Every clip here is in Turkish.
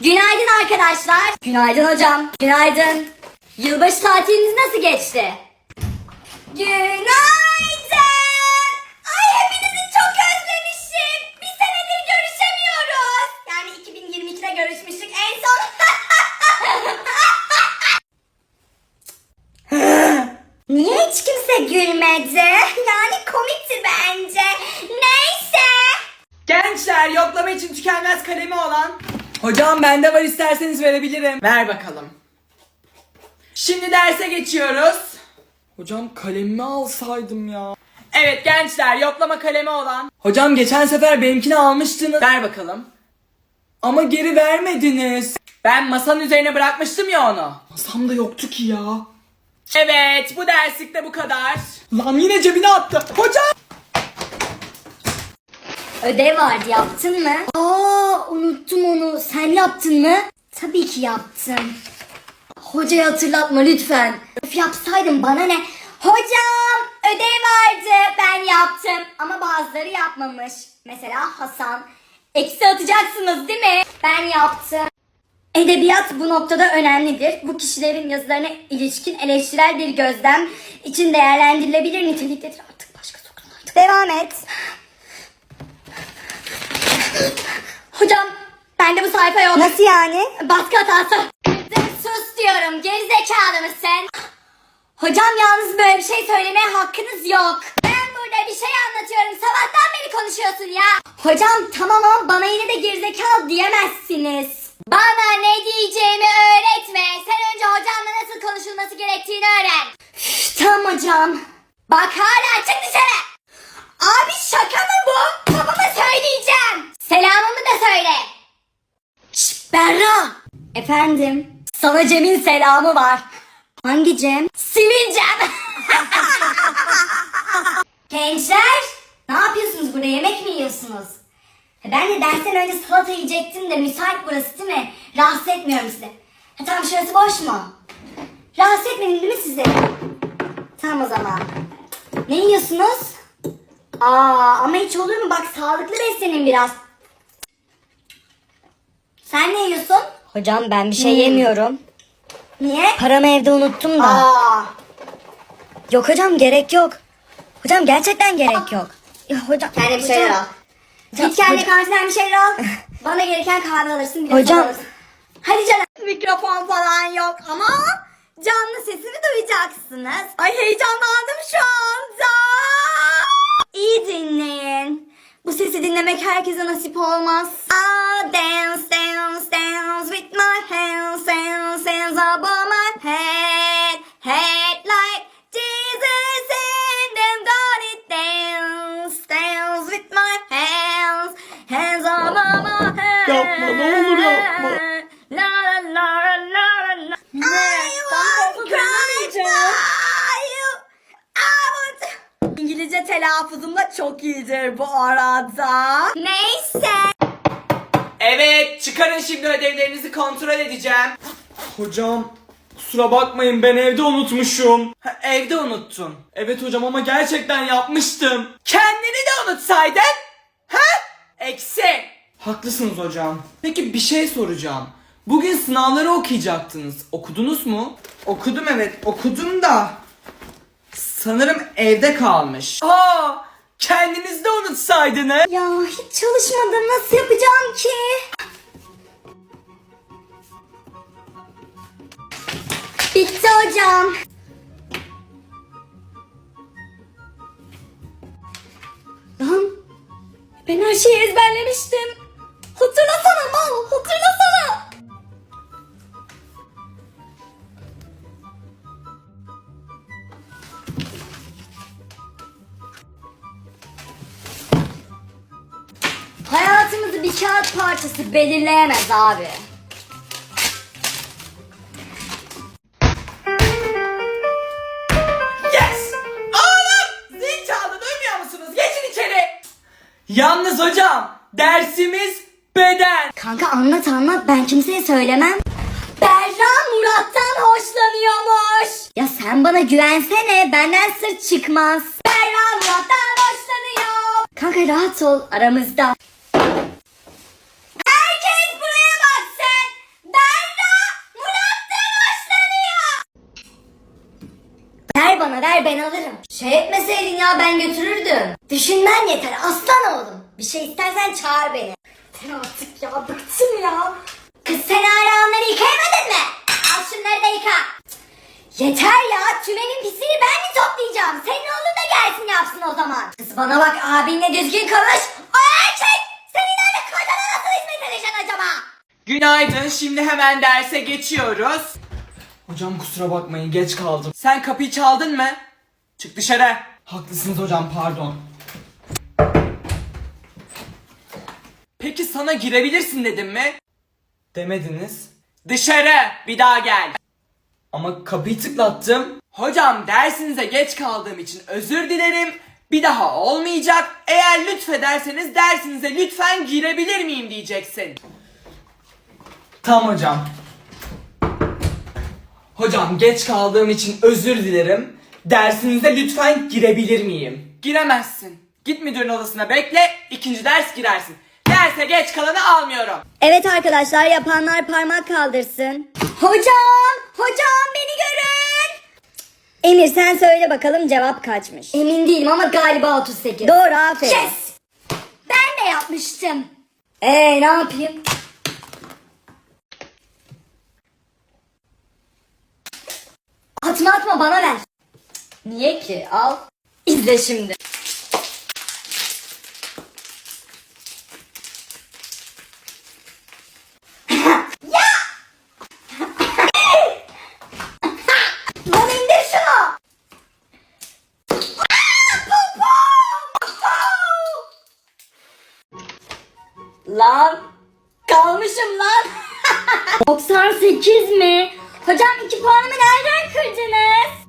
Günaydın arkadaşlar. Günaydın hocam. Günaydın. Yılbaşı tatiliniz nasıl geçti? Günaydın. Ay hepinizi çok özlemişim. Bir senedir görüşemiyoruz. Yani 2022'de görüşmüştük en son. Niye hiç kimse gülmedi? Yani komikti bence. Neyse. Gençler yoklama için tükenmez kalemi olan. Hocam bende var isterseniz verebilirim. Ver bakalım. Şimdi derse geçiyoruz. Hocam kalemimi alsaydım ya. Evet gençler yoklama kalemi olan. Hocam geçen sefer benimkini almıştınız. Ver bakalım. Ama geri vermediniz. Ben masanın üzerine bırakmıştım ya onu. Masamda yoktu ki ya. Evet bu derslikte bu kadar. Lan yine cebine attı. Hocam. Ödev vardı yaptın mı? Aa unuttum onu. Sen yaptın mı? Tabii ki yaptım. Hocayı hatırlatma lütfen. Öf yapsaydım bana ne? Hocam ödev vardı ben yaptım ama bazıları yapmamış. Mesela Hasan. Eksi atacaksınız değil mi? Ben yaptım. Edebiyat bu noktada önemlidir. Bu kişilerin yazılarına ilişkin eleştirel bir gözlem için değerlendirilebilir niteliktedir. Artık başka sokun artık. Devam et. Hocam bende bu sayfa yok. Nasıl yani? Baskı hatası. Sus diyorum gerizekalı mısın? Hocam yalnız böyle bir şey söylemeye hakkınız yok. Ben burada bir şey anlatıyorum. Sabahtan beri konuşuyorsun ya. Hocam tamam ama bana yine de gerizekalı diyemezsiniz. Bana ne diyeceğimi öğretme. Sen önce hocamla nasıl konuşulması gerektiğini öğren. Üf, tamam hocam. Bak hala çık dışarı. Abi şaka mı bu? Babama söyleyeceğim. Selamımı da söyle. Şşt Berra. Efendim? Sana Cem'in selamı var. Hangi Cem? Sivil Cem. Gençler ne yapıyorsunuz burada yemek mi yiyorsunuz? Ha, Ben de dersten önce salata yiyecektim de müsait burası değil mi? Rahatsız etmiyorum sizi. Ha, tamam şurası boş mu? Rahatsız etmedim değil mi sizi? Tamam o zaman. Ne yiyorsunuz? Aa ama hiç olur mu? Bak sağlıklı beslenin biraz. Sen ne yiyorsun? Hocam ben bir şey yemiyorum. Niye? Paramı evde unuttum da. Aa. Yok hocam gerek yok. Hocam gerçekten gerek yok. Ya hocam. Kendine bir şeyler al. Git kendi kahvesinden bir şeyler al. Bana gereken kahve alırsın. biraz Hocam. alırsın. Hadi canım. Mikrofon falan yok ama canlı sesimi duyacaksınız. Ay heyecanlandım şu anda. İyi dinleyin. Bu sesi dinlemek herkese nasip olmaz. I'll dance, dance, dance with my hands, hands, hands above my head, head like Jesus and I'm gonna dance, dance with my hands, hands above my head. Yapma, ne olur yapma. Telaffuzum da çok iyidir bu arada. Neyse. Evet, çıkarın şimdi ödevlerinizi kontrol edeceğim. Hocam, kusura bakmayın ben evde unutmuşum. Ha, evde unuttun. Evet hocam ama gerçekten yapmıştım. Kendini de unutsaydın. Ha? Eksi. Haklısınız hocam. Peki bir şey soracağım. Bugün sınavları okuyacaktınız. Okudunuz mu? Okudum evet, okudum da. Sanırım evde kalmış. Aa, kendiniz de unutsaydınız. Ya hiç çalışmadım nasıl yapacağım ki? Bitti hocam. Lan ben her şeyi ezberlemiştim. Hatırlasana mal hatırlasana. Parçası belirleyemez abi. Yes! Oğlum! Zil çaldı duymuyor musunuz? Geçin içeri. Yalnız hocam dersimiz beden. Kanka anlat anlat ben kimseye söylemem. Berra Murat'tan hoşlanıyormuş. Ya sen bana güvensene benden sır çıkmaz. Berra Murat'tan hoşlanıyor. Kanka rahat ol aramızda. Herkes buraya baksın. Ver ben alırım. Şey etmeseydin ya ben götürürdüm. Düşünmen yeter aslan oğlum. Bir şey istersen çağır beni. Yeter artık ya bıktım ya. Kız sen hala onları yıkayamadın mı? Al şunları da yıka. Yeter ya tümenin pisliğini ben mi toplayacağım? Senin oğlun da gelsin yapsın o zaman. Kız bana bak abinle düzgün konuş. O erkek senin öyle kocana nasıl hizmet edeceksin acaba? Günaydın. Şimdi hemen derse geçiyoruz. Hocam kusura bakmayın geç kaldım. Sen kapıyı çaldın mı? Çık dışarı. Haklısınız hocam pardon. Peki sana girebilirsin dedim mi? Demediniz. Dışarı bir daha gel. Ama kapıyı tıklattım. Hocam dersinize geç kaldığım için özür dilerim. Bir daha olmayacak. Eğer lütfederseniz dersinize lütfen girebilir miyim diyeceksin. Tamam hocam. Hocam geç kaldığım için özür dilerim. Dersinize lütfen girebilir miyim? Giremezsin. Git müdürün odasına bekle. ikinci ders girersin. Derse geç kalanı almıyorum. Evet arkadaşlar yapanlar parmak kaldırsın. Hocam! Hocam beni görün! Emir sen söyle bakalım cevap kaçmış? Emin değilim ama galiba 38. Doğru aferin. Yes! Ben de yapmıştım. Ee ne yapayım? Atma atma bana ver. Niye ki? Al. İzle şimdi. Lan kalmışım lan. 98 mi? Hocam iki puanımı nereden kırdınız?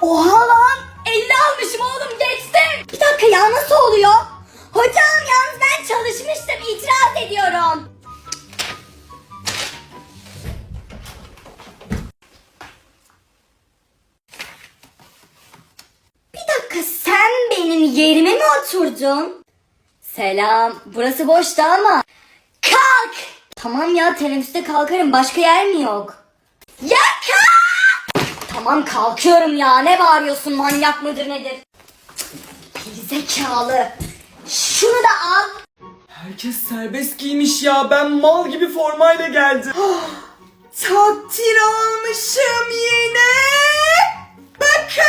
Oha lan 50 almışım oğlum geçtim. Bir dakika ya nasıl oluyor? Hocam yalnız ben çalışmıştım itiraz ediyorum. Benim yerime mi oturdun? Selam. Burası boştu ama. Tamam ya teneffüste kalkarım. Başka yer mi yok? Ya. Tamam kalkıyorum ya. Ne bağırıyorsun manyak mıdır nedir? Gerizekalı. Şunu da al. Herkes serbest giymiş ya. Ben mal gibi formayla geldim. Takdir almışım yine. Bakın.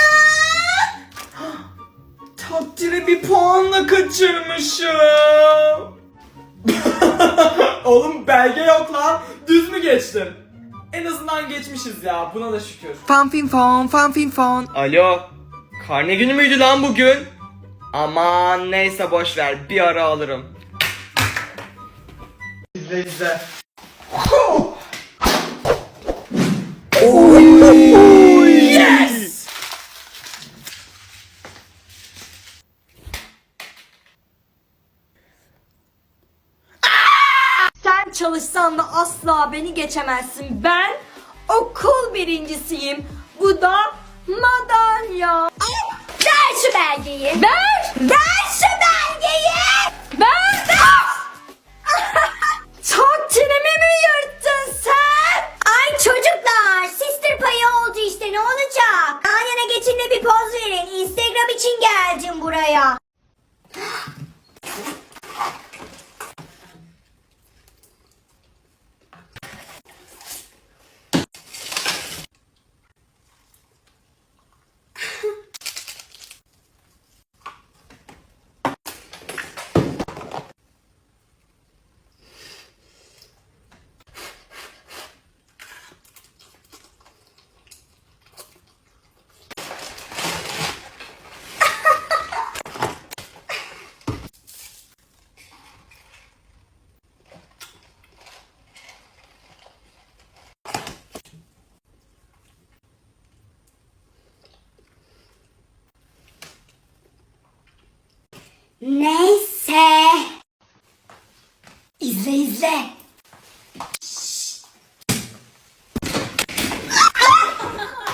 Takdiri bir puanla kaçırmışım. Oğlum belge yok lan. Düz mü geçtim? En azından geçmişiz ya. Buna da şükür. Fanfin fon, fanfin fon. Alo. Karne günü müydü lan bugün? Aman neyse boş ver. Bir ara alırım. İzle izle. Yes! Sen çalışsan da asla beni geçemezsin. Ben okul birincisiyim. Bu da madalya. Ver şu belgeyi. Ver! Ver şu belgeyi. Ver! Ver! Takdirimi mi yırttın sen? Ay çocuklar sister payı oldu işte ne olacak? Yan yana geçin de bir poz verin. Instagram için geldim buraya. Neyse. İzle izle. Şşş.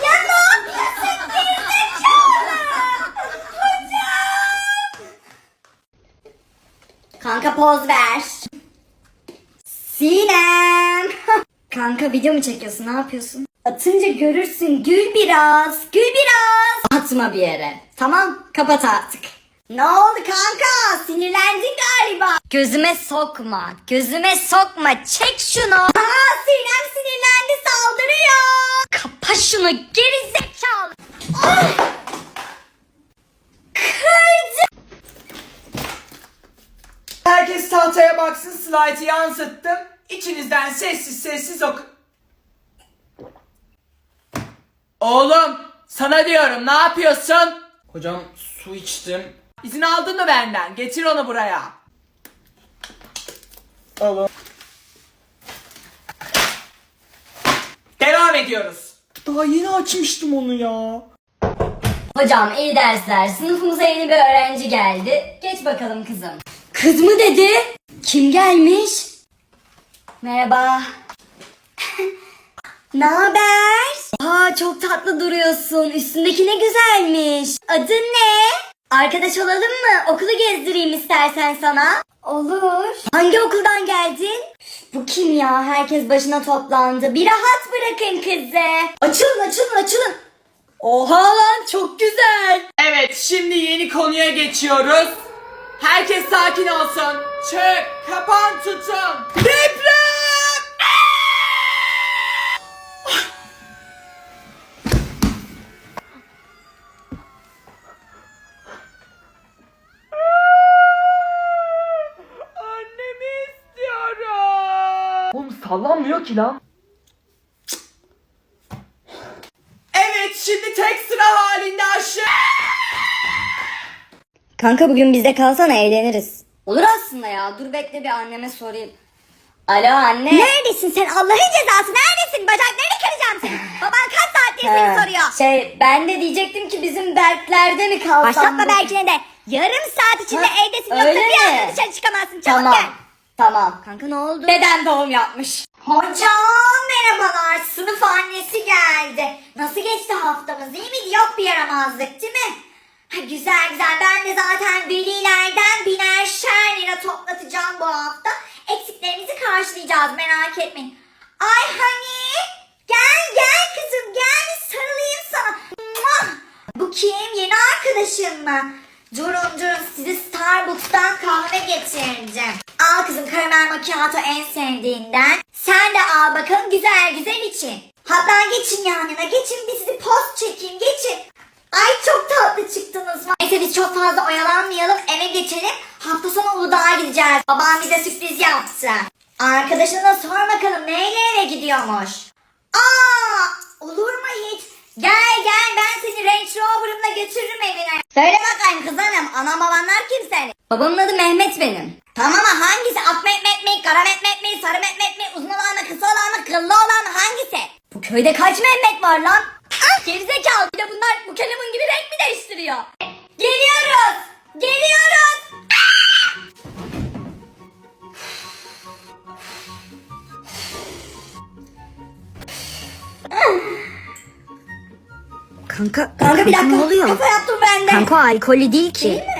ya ne yapıyorsun gerizekalı? Hocam. Kanka poz ver. Sinem. Kanka video mu çekiyorsun? Ne yapıyorsun? Atınca görürsün gül biraz, gül biraz. Atma bir yere. Tamam kapat artık. Ne oldu kanka? Sinirlendin galiba. Gözüme sokma, gözüme sokma. Çek şunu. Aa Sinem sinirlendi saldırıyor. Kapa şunu geri slide'ı yansıttım. İçinizden sessiz sessiz oku. Oğlum sana diyorum ne yapıyorsun? Hocam su içtim. İzin aldın mı benden? Getir onu buraya. Alın. Devam ediyoruz. Daha yeni açmıştım onu ya. Hocam iyi dersler. Sınıfımıza yeni bir öğrenci geldi. Geç bakalım kızım. Kız mı dedi? Kim gelmiş? Merhaba. ne haber? Aa çok tatlı duruyorsun. Üstündeki ne güzelmiş. Adın ne? Arkadaş olalım mı? Okulu gezdireyim istersen sana. Olur. Hangi okuldan geldin? Bu kim ya? Herkes başına toplandı. Bir rahat bırakın kızı. Açılın açılın açılın. Oha lan çok güzel. Evet şimdi yeni konuya geçiyoruz. Herkes sakin olsun. Çök, kapan, tutun. Deprem! Annemi istiyorum. Oğlum sallanmıyor ki lan. Kanka bugün bizde kalsana eğleniriz. Olur aslında ya. Dur bekle bir anneme sorayım. Alo anne. Neredesin sen Allah'ın cezası neredesin? Bacaklarını kıracağım seni. Baban kaç saattir seni soruyor. Şey ben de diyecektim ki bizim Berklerde mi kalsam? Başlatma bu- Berkin'e de. Yarım saat içinde Ha, evdesin yoksa öyle bir mi? anda dışarı çıkamazsın. Çabuk Tamam. gel. Tamam. Kanka ne oldu? Deden doğum yapmış. Hocam merhabalar. Sınıf annesi geldi. Nasıl geçti haftamız iyi miydi? Yok bir yaramazlık değil mi? Güzel güzel. Ben de zaten velilerden binerşer lira toplatacağım bu hafta. Eksiklerimizi karşılayacağız merak etmeyin. Ay hani gel gel kızım gel sarılayım sana. Bu kim? Yeni arkadaşın mı? Durun durun sizi Starbucks'tan kahve getireceğim. Al kızım karamel macchiato en sevdiğinden. Sen de al bakalım güzel güzel için. Hatta geçin yan yana geçin bir sizi post çekeyim geçin. Ay çok tatlı çıktınız. Neyse biz çok fazla oyalanmayalım eve geçelim. Hafta sonu Uludağ'a gideceğiz. Babam bize sürpriz yaptı. Arkadaşına sor bakalım neyle eve gidiyormuş. Aa, olur mu hiç? Gel gel ben seni Range Rover'ımla götürürüm evine. Söyle bakayım kız hanım anam babanlar kim senin? Babamın adı Mehmet benim. Tamam ama hangisi? Ak Mehmet mi? Kara Mehmet mi? Sarı Mehmet mi? Uzun olan mı? Kısa olan mı? Kıllı olan mı? Hangisi? Bu köyde kaç Mehmet var lan? Gerizekalı bir de bunlar bu kelimun gibi renk mi değiştiriyor? Geliyoruz! Geliyoruz! Kanka, Kanka bir dakika. ne oluyor? Kafa yaptım ben de. Kanka o alkollü değil ki. Değil mi?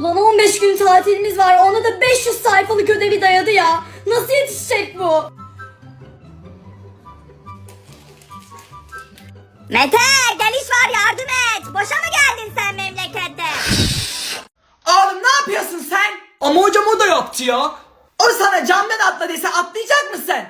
Ulan 15 gün tatilimiz var. Ona da 500 sayfalık ödevi dayadı ya. Nasıl yetişecek bu? Mete gel iş var yardım et. Boşa mı geldin sen memlekette? Oğlum ne yapıyorsun sen? Ama hocam o da yaptı ya. O sana camdan atla dese atlayacak mısın?